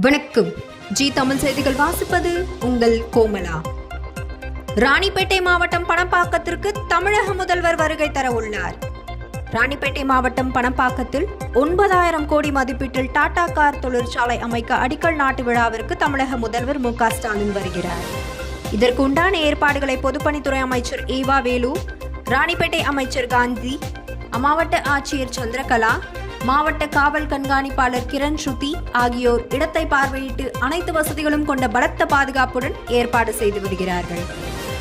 வணக்கம். ஜி தமிழ் செய்திகள் வாசிப்பது உங்கள் கோமலா. ராணிப்பேட்டை மாவட்டம் பணப்பாக்கத்திற்கு தமிழக முதல்வர் வருகை தர உள்ளார். ராணிப்பேட்டை மாவட்டம் பணப்பாக்கத்தில் ஒன்பதாயிரம் கோடி மதிப்பீட்டில் டாடா கார் தொழிற்சாலை அமைக்க அடிக்கல் நாட்டு விழாவிற்கு தமிழக முதல்வர் மு ஸ்டாலின் வருகிறார். இதற்கு உண்டான ஏற்பாடுகளை பொதுப்பணித்துறை அமைச்சர் ஏவா வேலு ராணிப்பேட்டை அமைச்சர் காந்தி அம்மாவட்ட ஆட்சியர் சந்திரகலா மாவட்ட காவல் கண்காணிப்பாளர் கிரண் ஸ்ருதி ஆகியோர் இடத்தை பார்வையிட்டு அனைத்து வசதிகளும் கொண்ட பலத்த பாதுகாப்புடன் ஏற்பாடு செய்து வருகிறார்கள்.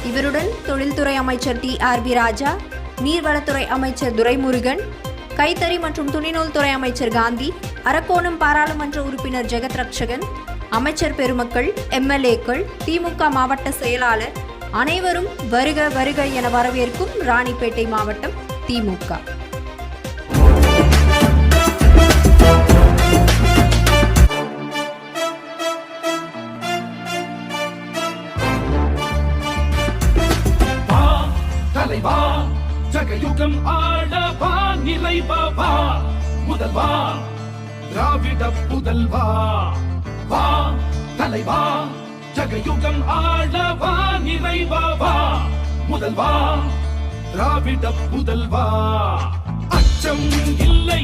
இவருடன் தொழில்துறை அமைச்சர் டி. ஆர். பி ராஜா நீர்வளத்துறை அமைச்சர் துரைமுருகன் கைத்தறி மற்றும் துணிநூல் துறை அமைச்சர் காந்தி அரக்கோணம் பாராளுமன்ற உறுப்பினர் ஜெகத் ரக்ஷகன் அமைச்சர் பெருமக்கள் எம்எல்ஏக்கள் திமுக மாவட்ட செயலாளர் அனைவரும் வருக வருக என வரவேற்கும் ராணிப்பேட்டை மாவட்டம் திமுக தலைவா ஜகயுகம் ஆளவா நிலைவா முதல்வா திராவிட புதல்வா. வா தலைவா ஜகயுகம் ஆளவா நிறைவா முதல்வா திராவிட புதல்வா. அச்சம் இல்லை